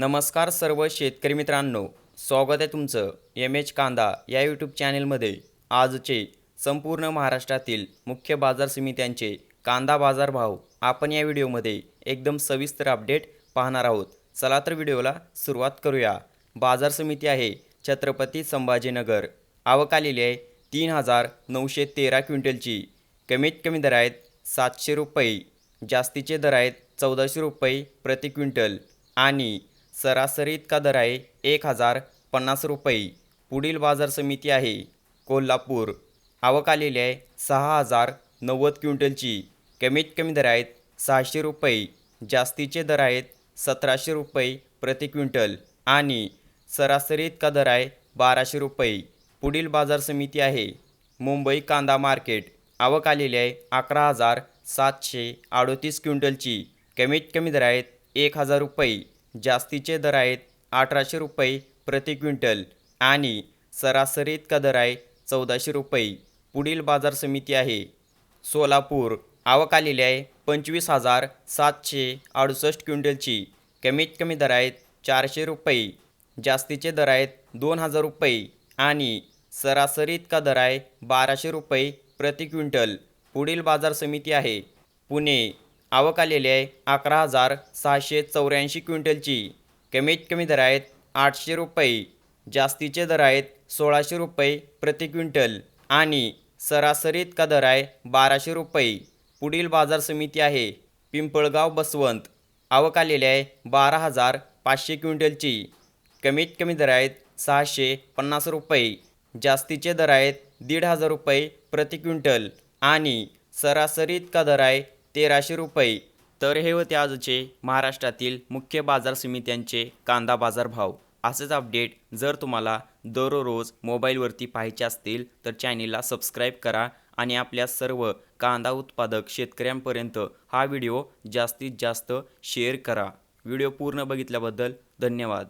नमस्कार सर्व शेतकरी मित्रांनो स्वागत आहे तुमचं एम एच कांदा या यूट्यूब चॅनेलमध्ये आजचे संपूर्ण महाराष्ट्रातील मुख्य बाजार समित्यांचे कांदा बाजार भाव आपण या व्हिडिओमध्ये एकदम सविस्तर अपडेट पाहणार आहोत. चला तर व्हिडिओला सुरुवात करूया. बाजार समिती आहे छत्रपती संभाजीनगर. आवक आलेली आहे तीन हजार नऊशे तेरा क्विंटलची. कमीत कमी दर आहेत सातशे रुपये जास्तीचे दर आहेत चौदाशे रुपये प्रति क्विंटल. आणि सरासरी इतका दर आहे एक हजार पन्नास रुपये. पुढील बाजार समिती आहे कोल्हापूर. आवक आलेली आहे सहा हजार नव्वद क्विंटलची. कमीत कमी दर आहेत सहाशे रुपये. जास्तीचे दर आहेत सतराशे रुपये प्रति क्विंटल. आणि सरासरी इतका दर आहे बाराशे रुपये. पुढील बाजार समिती आहे मुंबई कांदा मार्केट. आवक आलेली आहे अकरा हजार सातशे अडोतीस क्विंटलची. कमीत कमी दर आहेत एक हजार रुपये. जास्तीचे दर आहेत अठराशे रुपये प्रति क्विंटल आणि सरासरी इतका दर आहे चौदाशे रुपये. पुढील बाजार समिती आहे. सोलापूर. आवक आलेली आहे पंचवीस हजार सातशे अडुसष्ट क्विंटलची. कमीत कमी दर आहेत चारशे रुपये. जास्तीचे दर आहेत दोन हजार रुपये आणि सरासरी इतका दर आहे बाराशे रुपये प्रति क्विंटल. पुढील बाजार समिती आहे. पुणे. आवक आलेली आहे अकरा हजार सहाशे चौऱ्याऐंशी क्विंटलची. कमीत कमी दर आहेत आठशे रुपये जास्तीचे दर आहेत सोळाशे रुपये प्रति क्विंटल आणि सरासरी इतका दर आहे बाराशे रुपये. पुढील बाजार समिती आहे पिंपळगाव बसवंत. आवक आलेली आहे बारा हजार पाचशे क्विंटलची. कमीत कमी दर आहेत सहाशे पन्नास रुपये जास्तीचे दर आहेत दीड हजार रुपये प्रति क्विंटल आणि सरासरी इतका दर आहे तेराशे रुपये. तर हे होते आजचे महाराष्ट्रातील मुख्य बाजार समित्यांचे कांदा बाजार भाव असेच अपडेट जर तुम्हाला दररोज मोबाईलवरती पाहायचे असतील तर चॅनेलला सबस्क्राईब करा आणि आपल्या सर्व कांदा उत्पादक शेतकऱ्यांपर्यंत हा व्हिडिओ जास्तीत जास्त शेअर करा. व्हिडिओ पूर्ण बघितल्याबद्दल धन्यवाद.